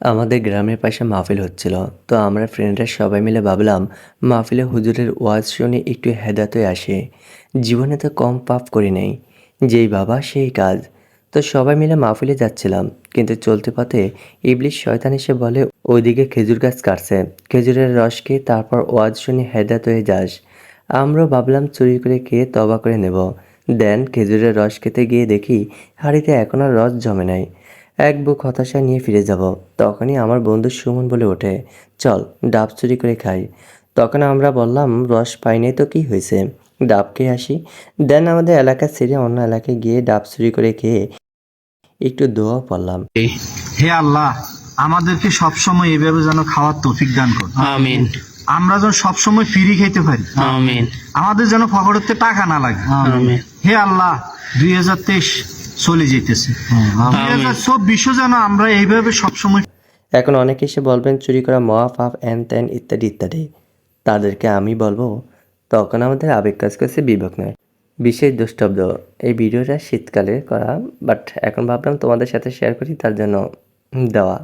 আমাদের গ্রামের পাশে মাহফিল হচ্ছিল, তো আমরা ফ্রেন্ডরা সবাই মিলে ভাবলাম, মাহফিলে হুজুরের ওয়াজ শুনে একটু হেদাত আসে। জীবনে তো কম পাপ করি নাই, যেই বাবা সেই কাজ। তো সবাই মিলে মাহফিলে যাচ্ছিলাম, কিন্তু চলতে পথে ইবলিশ শয়তান এসে বলে, ওইদিকে খেজুর গাছ কাটছে, খেজুরের রস খেয়ে তারপর ওয়াজ শুনে হেদাত হয়ে যাস। আমরাও ভাবলাম চুরি করে খেয়ে তবা করে নেব। দেন খেজুরের রস খেতে গিয়ে দেখি হাঁড়িতে এখন আর রস জমে নাই। এক বুক হতাশা নিয়ে ফিরে যাব। তখনই আমার বন্ধু সুমন বলে ওঠে চল ডাব চুরি করে খাই। তখন আমরা বললাম রস পাইনি তো কি হয়েছে? ডাব খেয়ে আসি। দেন আমাদের এলাকা ছেড়ে অন্য এলাকায় গিয়ে ডাব চুরি করে খেয়ে একটু দোয়া পড়লাম। হে আল্লাহ আমাদেরকে সবসময় এভাবে যেন খাওয়ার তৌফিক দান কর। আমিন। আমরা যেন সবসময় ফ্রি খেতে পারি। আমিন। আমাদের যেন পকেটেতে টাকা না লাগে। আমিন। হে আল্লাহ দুই হাজার তেইশ চলে যেতেছে। সব বিশ্ব চব্বিশও যেন আমরা এইভাবে সবসময় এখন অনেকে এসে বলবেন চুরি করা মহা পাপ এন ত্যান ইত্যাদি ইত্যাদি। তাদেরকে আমি বলব তখন আমাদের আবেগ কাজ করছে বিবেক নয়। বিশেষ দুষ্টব্দ এই ভিডিওটা শীতকালে করা বাট এখন ভাবলাম তোমাদের সাথে শেয়ার করি তার জন্য দেওয়া।